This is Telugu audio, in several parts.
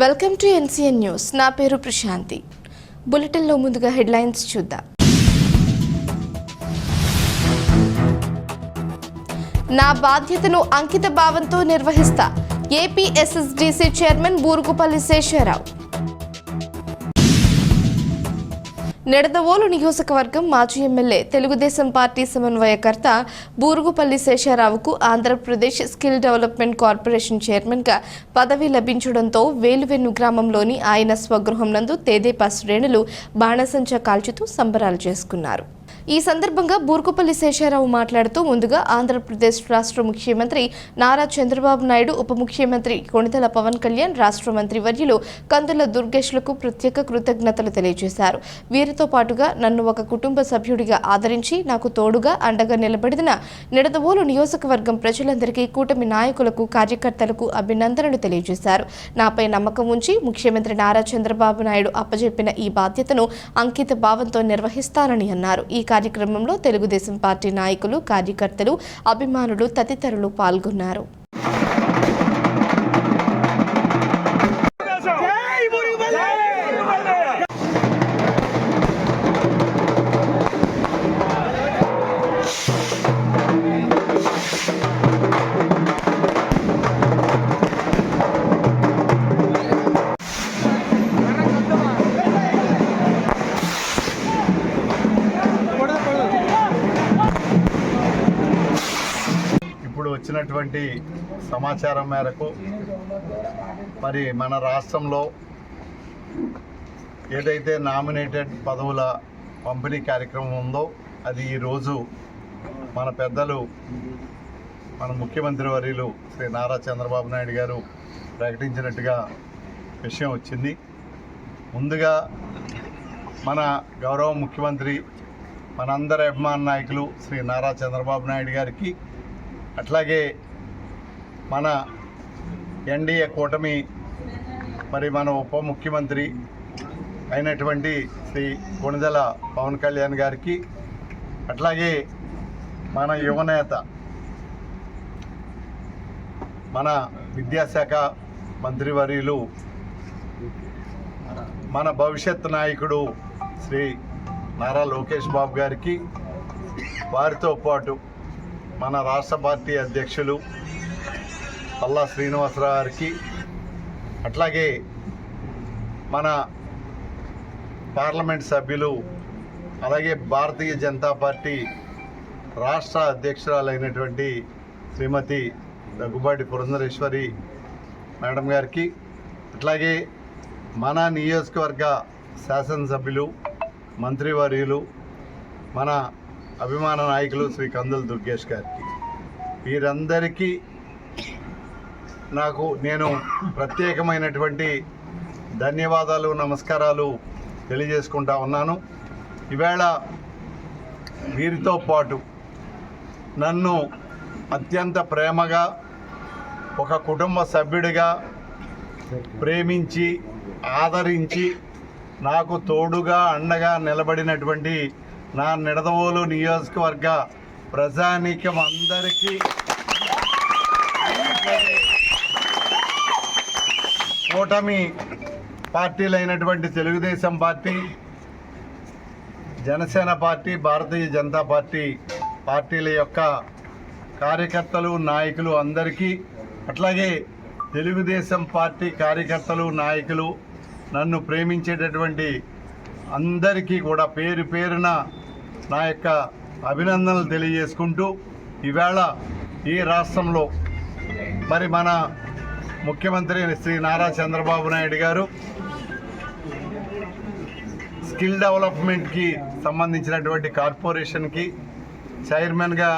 Welcome to NCN news. నా పేరు ప్రశాంతి. బులెటిన్లో ముందుగా హెడ్లైన్స్ చూద్దాం. నా బాధ్యతను అంకిత భావంతో నిర్వహిస్తా ఏపీఎస్ఎస్డిసి చైర్మన్ బూరుగుపల్లి శేషారావు. నిడదవోలు నియోజకవర్గం మాజీ ఎమ్మెల్యే తెలుగుదేశం పార్టీ సమన్వయకర్త బూరుగుపల్లి శేషారావుకు ఆంధ్రప్రదేశ్ స్కిల్ డెవలప్మెంట్ కార్పొరేషన్ చైర్మన్గా పదవి లభించడంతో వేలువెన్ను గ్రామంలోని ఆయన స్వగృహం నందు తేదేపా శ్రేణులు బాణసంచా కాల్చుతూ సంబరాలు చేసుకున్నారు. ఈ సందర్భంగా బూర్కుపల్లి శేషారావు మాట్లాడుతూ ముందుగా ఆంధ్రప్రదేశ్ రాష్ట్ర ముఖ్యమంత్రి నారా చంద్రబాబు నాయుడు ఉప ముఖ్యమంత్రి కొణితల పవన్ కళ్యాణ్ రాష్ట్ర మంత్రి వర్యులు కందుల దుర్గేష్లకు ప్రత్యేక కృతజ్ఞతలు తెలియజేశారు. వీరితో పాటుగా నన్ను ఒక కుటుంబ సభ్యుడిగా ఆదరించి నాకు తోడుగా అండగా నిలబడిన నిడదవోలు నియోజకవర్గం ప్రజలందరికీ కూటమి నాయకులకు కార్యకర్తలకు అభినందనలు తెలియజేశారు. నాపై నమ్మకం ఉంచి ముఖ్యమంత్రి నారా చంద్రబాబు నాయుడు అప్పజెప్పిన ఈ బాధ్యతను అంకిత భావంతో నిర్వహిస్తానని అన్నారు. ఈ కార్యక్రమంలో తెలుగుదేశం పార్టీ నాయకులు కార్యకర్తలు అభిమానులు తదితరులు పాల్గొన్నారు. ఇప్పుడు వచ్చినటువంటి సమాచారం మేరకు మరి మన రాష్ట్రంలో ఏదైతే నామినేటెడ్ పదవుల పంపిణీ కార్యక్రమం ఉందో అది ఈరోజు మన పెద్దలు మన ముఖ్యమంత్రి వర్యులు శ్రీ నారా చంద్రబాబు నాయుడు గారు ప్రకటించినట్టుగా విషయం వచ్చింది. ముందుగా మన గౌరవ ముఖ్యమంత్రి మనందరి అభిమాన నాయకులు శ్రీ నారా చంద్రబాబు నాయుడు గారికి అట్లాగే మన ఎన్డీఏ కూటమి మరి మన ఉప ముఖ్యమంత్రి అయినటువంటి శ్రీ కొణిదెల పవన్ కళ్యాణ్ గారికి అట్లాగే మన యువనేత మన విద్యాశాఖ మంత్రివర్యులు మన భవిష్యత్ నాయకుడు శ్రీ నారా లోకేష్ బాబు గారికి వారితో పాటు మన రాష్ట్ర పార్టీ అధ్యక్షులు అల్లా శ్రీనివాసరావు గారికి అట్లాగే మన పార్లమెంట్ సభ్యులు అలాగే భారతీయ జనతా పార్టీ రాష్ట్ర అధ్యక్షురాలైనటువంటి శ్రీమతి దగ్గుబాటి పురంధరేశ్వరి మేడం గారికి అట్లాగే మన నియోజకవర్గ శాసనసభ్యులు మంత్రివర్యులు మన అభిమాన నాయకులు శ్రీ కందుల దుర్గేష్ గారికి. వీరందరికీ నాకు నేను ప్రత్యేకమైనటువంటి ధన్యవాదాలు నమస్కారాలు తెలియజేసుకుంటా ఉన్నాను. ఈవేళ వీరితో పాటు నన్ను అత్యంత ప్రేమగా ఒక కుటుంబ సభ్యుడిగా ప్రేమించి ఆదరించి నాకు తోడుగా అండగా నిలబడినటువంటి నా నిడదవోలు నియోజకవర్గ ప్రజానీకం అందరికీ కూటమి పార్టీలైనటువంటి Telugu Desam party Janasena party Bharatiya Janata party పార్టీల యొక్క కార్యకర్తలు నాయకులు అందరికీ అట్లాగే తెలుగుదేశం పార్టీ కార్యకర్తలు నాయకులు నన్ను ప్రేమించేటటువంటి అందరికీ కూడా పేరు పేరున నా యొక్క అభినందనలు తెలియజేసుకుంటూ ఈవేళ ఈ రాష్ట్రంలో మరి మన ముఖ్యమంత్రి శ్రీ నారా చంద్రబాబు నాయుడు గారు స్కిల్ డెవలప్మెంట్కి సంబంధించినటువంటి కార్పొరేషన్కి చైర్మన్గా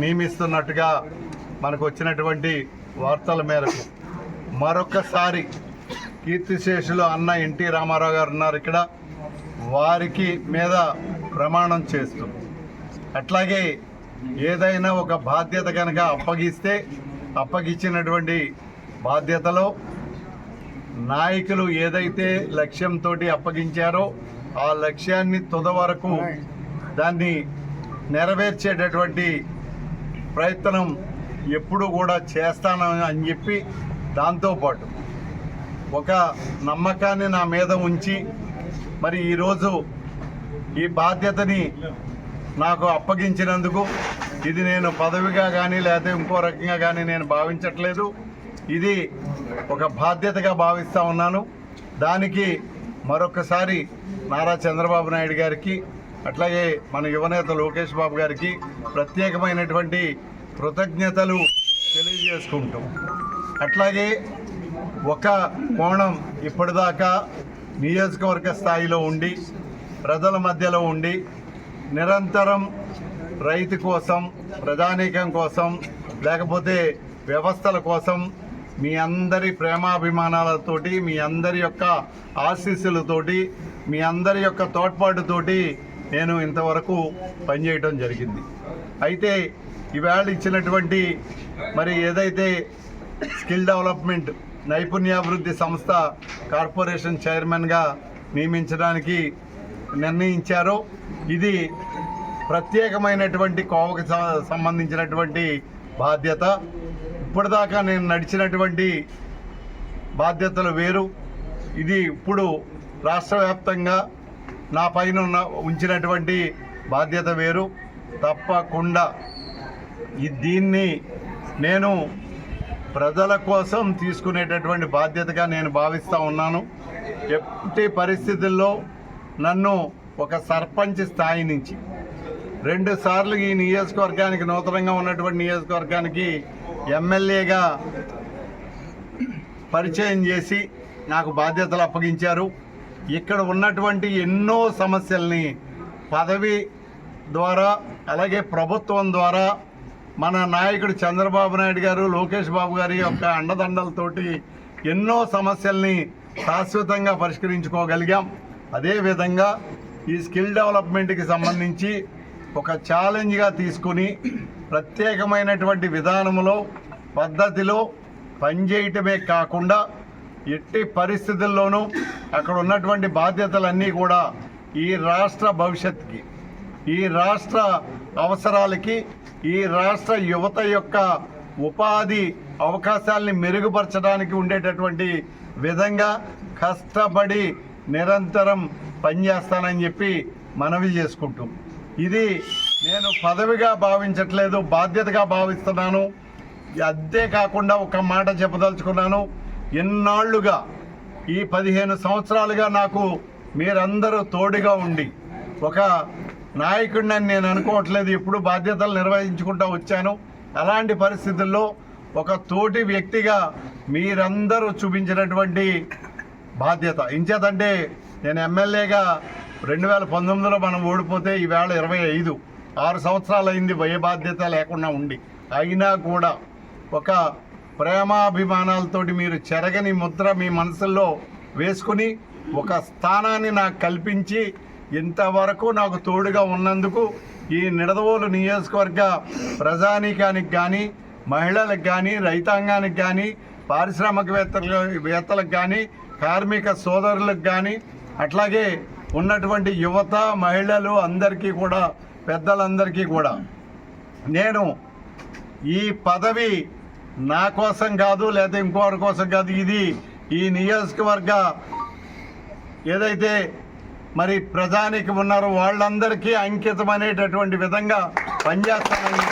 నియమిస్తున్నట్టుగా మనకు వచ్చినటువంటి వార్తల మేరకు మరొకసారి కీర్తిశేషులు అన్న ఎన్టీ రామారావు గారు ఉన్నారు ఇక్కడ. వారికి మీద ప్రమాణం చేస్తూ అట్లాగే ఏదైనా ఒక బాధ్యత కనుక అప్పగిస్తే అప్పగిచ్చినటువంటి బాధ్యతలో నాయకులు ఏదైతే లక్ష్యంతో అప్పగించారో ఆ లక్ష్యాన్ని తుద వరకు దాన్ని నెరవేర్చేటటువంటి ప్రయత్నం ఎప్పుడు కూడా చేస్తాను అని చెప్పి దాంతోపాటు ఒక నమ్మకాన్ని నా మీద ఉంచి మరి ఈరోజు ఈ బాధ్యతని నాకు అప్పగించినందుకు ఇది నేను పదవిగా కానీ లేకపోతే ఇంకో రకంగా కానీ నేను భావించట్లేదు. ఇది ఒక బాధ్యతగా భావిస్తూ ఉన్నాను. దానికి మరొకసారి నారా చంద్రబాబు నాయుడు గారికి అట్లాగే మన యువనేత లోకేష్ బాబు గారికి ప్రత్యేకమైనటువంటి కృతజ్ఞతలు తెలియజేసుకుంటాం. అట్లాగే ఒక కోణం ఇప్పటిదాకా నియోజకవర్గ స్థాయిలో ఉండి ప్రజల మధ్యలో ఉండి నిరంతరం రైతు కోసం ప్రజానీకం కోసం లేకపోతే వ్యవస్థల కోసం మీ అందరి ప్రేమాభిమానాలతోటి మీ అందరి యొక్క ఆశీస్సులతోటి మీ అందరి యొక్క తోడ్పాటుతోటి నేను ఇంతవరకు పనిచేయటం జరిగింది. అయితే ఈవేళ ఇచ్చినటువంటి మరి ఏదైతే స్కిల్ డెవలప్మెంట్ నైపుణ్యాభివృద్ధి సంస్థ కార్పొరేషన్ చైర్మన్గా నియమించడానికి నిర్ణయించారో. ఇది ప్రత్యేకమైనటువంటి కోవకు సంబంధించినటువంటి బాధ్యత. ఇప్పటిదాకా నేను నడిచినటువంటి బాధ్యతలు వేరు. ఇది ఇప్పుడు రాష్ట్ర వ్యాప్తంగా నా పైన ఉన్న ఉంచినటువంటి బాధ్యత వేరు. తప్పకుండా ఈ దీన్ని నేను ప్రజల కోసం తీసుకునేటటువంటి బాధ్యతగా నేను భావిస్తూ ఉన్నాను. ఎట్టి పరిస్థితుల్లో నన్ను ఒక సర్పంచ్ స్థాయి నుంచి రెండు సార్లు ఈ నియోజకవర్గానికి నూతనంగా ఉన్నటువంటి నియోజకవర్గానికి ఎమ్మెల్యేగా పరిచయం చేసి నాకు బాధ్యతలు అప్పగించారు. ఇక్కడ ఉన్నటువంటి ఎన్నో సమస్యల్ని పదవి ద్వారా అలాగే ప్రభుత్వం ద్వారా మన నాయకుడు చంద్రబాబు నాయుడు గారు లోకేష్ బాబు గారి యొక్క అండదండలతోటి ఎన్నో సమస్యల్ని శాశ్వతంగా పరిష్కరించుకోగలిగాం. అదేవిధంగా ఈ స్కిల్ డెవలప్మెంట్కి సంబంధించి ఒక ఛాలెంజ్గా తీసుకుని ప్రత్యేకమైనటువంటి విధానంలో పద్ధతిలో పనిచేయటమే కాకుండా ఎట్టి పరిస్థితుల్లోనూ అక్కడ ఉన్నటువంటి బాధ్యతలన్నీ కూడా ఈ రాష్ట్ర భవిష్యత్తుకి ఈ రాష్ట్ర అవసరాలకి ఈ రాష్ట్ర యువత యొక్క ఉపాధి అవకాశాలని మెరుగుపరచడానికి ఉండేటటువంటి విధంగా కష్టపడి నిరంతరం పనిచేస్తానని చెప్పి మనవి చేసుకుంటూ. ఇది నేను పదవిగా భావించట్లేదు బాధ్యతగా భావిస్తున్నాను. అదే కాకుండా ఒక మాట చెప్పదలుచుకున్నాను. ఎన్నాళ్ళుగా ఈ పదిహేను సంవత్సరాలుగా నాకు మీరందరూ తోడుగా ఉండి ఒక నాయకుడిని నేను అనుకోవట్లేదు ఎప్పుడు బాధ్యతలు నిర్వహించుకుంటూ వచ్చాను. అలాంటి పరిస్థితుల్లో ఒక తోటి వ్యక్తిగా మీరందరూ చూపించినటువంటి బాధ్యత. ఇంచేతంటే నేను ఎమ్మెల్యేగా రెండు వేల పంతొమ్మిదిలో మనం ఓడిపోతే ఈవేళ ఇరవై ఐదు. ఆరు సంవత్సరాలు అయింది భయ బాధ్యత లేకుండా ఉండి. అయినా కూడా ఒక ప్రేమాభిమానాలతోటి మీరు చెరగని ముద్ర మీ మనసుల్లో వేసుకుని ఒక స్థానాన్ని నాకు కల్పించి ఇంతవరకు నాకు తోడుగా ఉన్నందుకు ఈ నిడదవోలు నియోజకవర్గ ప్రజానీకానికి కానీ మహిళలకు కానీ రైతాంగానికి కానీ పారిశ్రామికవేత్తలు వేత్తలకు కానీ కార్మిక సోదరులకు కానీ అట్లాగే ఉన్నటువంటి యువత మహిళలు అందరికీ కూడా పెద్దలందరికీ కూడా. నేను ఈ పదవి నా కోసం కాదు లేదా ఇంకోటి కోసం కాదు ఇది ఈ నియోజకవర్గ ఏదైతే మరి ప్రజానికి ఉన్నారో వాళ్ళందరికీ అంకితమనేటటువంటి విధంగా పనిచేస్తానని